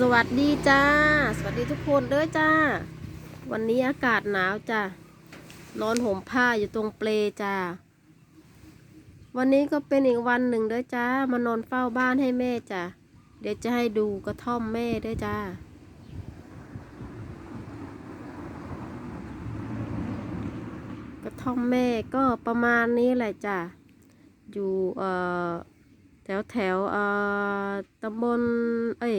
สวัสดีจ้า สวัสดีทุกคนเด้อจ้า วันนี้อากาศหนาวจ้านอนห่มผ้าอยู่ตรงเปลจ้า วันนี้ก็เป็นอีกวันหนึ่งเด้อจ้ามานอนเฝ้าบ้านให้แม่จ้าเดี๋ยวจะให้ดูกระท่อมแม่เด้อจ้า กระท่อมแม่ก็ประมาณนี้แหละจ้ะอยู่เอ่อแถวแถวเอ่อตำบลเอ้ย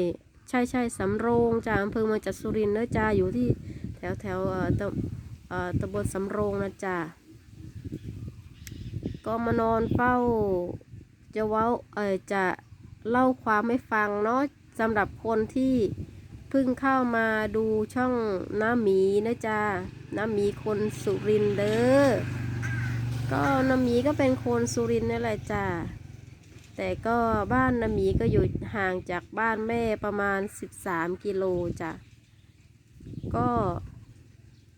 ใช่ใช่สำโรงจ้ะอำเภอเมืองจัดสุรินทร์เนอะจ้าอยู่ที่แถวแถวเอ่อตำเอ่อตำบลสำโรงนะจ้ะก็มานอนเฝ้าจะเว้าเอ่อจะเล่าความให้ฟังเนาะสำหรับคนที่เพิ่งเข้ามาดูช่องน้าหมีนะจ้าน้าหมีคนสุรินทร์เด้อก็น้าหมีก็เป็นคนสุรินทร์นี่แหละจ้า แต่ก็บ้านนาหมีก็อยู่ห่างจากบ้านแม่ประมาณ 13 กิโลจ้ะ ก็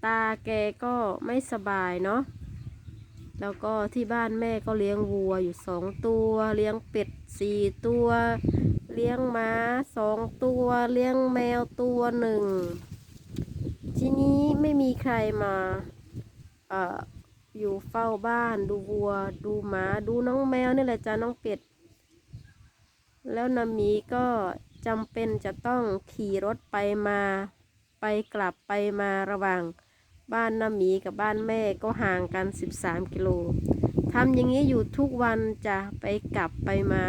ตาแกก็ไม่สบายเนาะ แล้วก็ที่บ้านแม่ก็เลี้ยงวัวอยู่สองตัว เลี้ยงเป็ดสี่ตัว เลี้ยงม้าสองตัว เลี้ยงแมวตัวหนึ่ง ทีนี้ไม่มีใครมาเอ่ออยู่เฝ้าบ้านดูวัว ดูหมาดูน้องแมวนี่แหละจ้าน้องเป็ด แล้วนามีก็จำเป็นจะต้องขี่รถไปมา ไปกลับไปมาระหว่าง บ้านนามีกับบ้านแม่ก็ห่างกัน 13 กิโลทำอย่างนี้อยู่ทุกวันจะไปกลับไปมา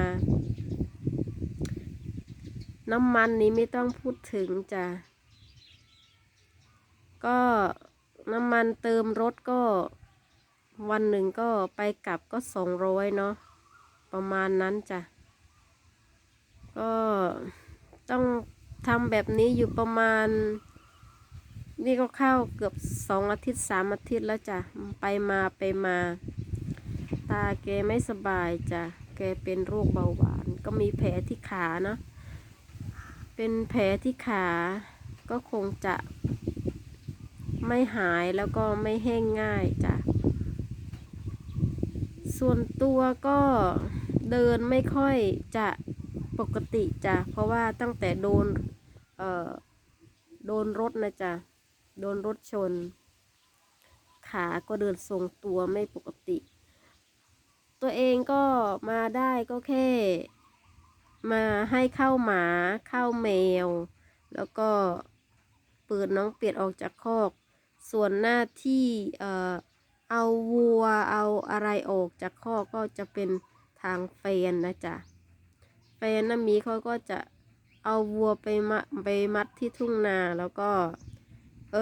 น้ำมันนี้ไม่ต้องพูดถึงจ้ะก็น้ำมันเติมรถก็วันหนึ่งก็ไปกลับก็สองร้อยเนาะประมาณนั้นจ้ะ ก็ต้องทำแบบนี้อยู่ประมาณ นี่ก็เข้าเกือบสองอาทิตย์สามอาทิตย์แล้วจ้ะ ไปมาไปมา ตาแกไม่สบายจ้ะ แกเป็นโรคเบาหวาน ก็มีแผลที่ขาเนาะเป็นแผลที่ขาก็คงจะไม่หายแล้วก็ไม่แห้งง่ายจ้ะ ส่วนตัวก็เดินไม่ค่อยจะ ปกติจ้ะเพราะว่าตั้งแต่โดนเอ่อโดนรถนะจ๊ะโดนรถชน ขาก็เดินทรงตัวไม่ปกติ ตัวเองก็มาได้ก็แค่ มาให้เข้าหมาเข้าแมว แล้วก็เปิดน้องเป็ดออกจากคอก ส่วนหน้าที่เอ่อเอาวัวเอาอะไรออกจากคอกก็จะเป็นทางแฟนนะจ๊ะ แฟนนะมีเขาก็จะเอาวัวไปมะไปมัดที่ทุ่งนาแล้วก็ เอ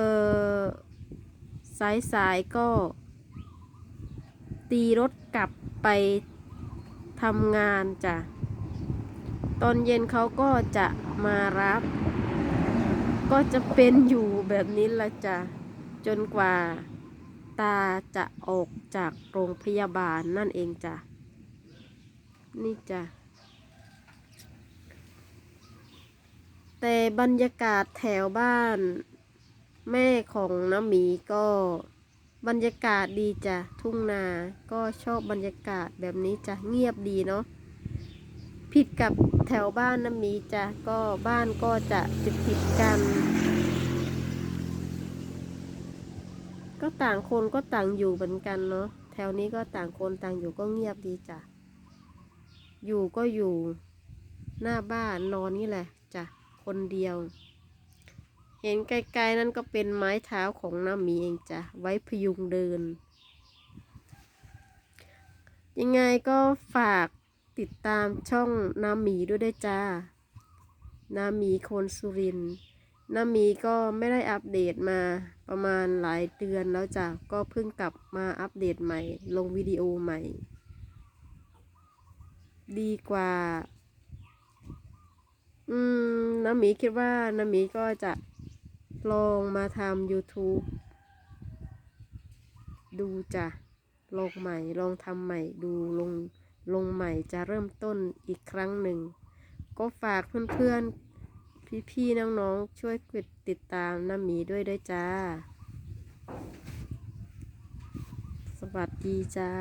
อสายสายก็ ตีรถกลับไปทำงานจ้ะ ตอนเย็นเขาก็จะมารับ ก็จะเป็นอยู่แบบนี้ละจ้ะ จนกว่าตาจะออกจากโรงพยาบาลนั่นเองจ้ะ นี่จ้ะ แต่บรรยากาศแถวบ้าน แม่ของน้ำหมีก็บรรยากาศดีจ้ะทุ่งนาก็ชอบบรรยากาศแบบนี้จ้ะเงียบดีเนาะผิดกับแถวบ้านน้ำหมีจ้ะก็บ้านก็จะติดติดกัน ก็ต่างคนก็ต่างอยู่เหมือนกันเนาะแถวนี้ก็ต่างคนต่างอยู่ก็เงียบดีจ้ะอยู่ก็อยู่หน้าบ้านนอนนี่แหละจ้ะ คนเดียว เห็นไกลๆนั่นก็เป็นไม้เท้าของน้าหมีเองจ้ะ ไว้พยุงเดิน ยังไงก็ฝากติดตามช่องน้าหมีด้วยได้จ้าน้าหมีคนสุรินน้าหมีก็ไม่ได้อัปเดตมาประมาณหลายเดือนแล้วจ้ะ ก็เพิ่งกลับมาอัปเดตใหม่ ลงวิดีโอใหม่ ดีกว่า อืม น้าหมีคิดว่าน้าหมีก็จะลองมาทำ YouTube ดูจ้ะลงใหม่ ลองทำใหม่ดูลงลงใหม่จะเริ่มต้นอีกครั้งหนึ่ง ก็ฝากเพื่อนๆ พี่ๆ น้องๆ ช่วยกดติดตามน้าหมีด้วยด้วยจ้า สวัสดีจ้า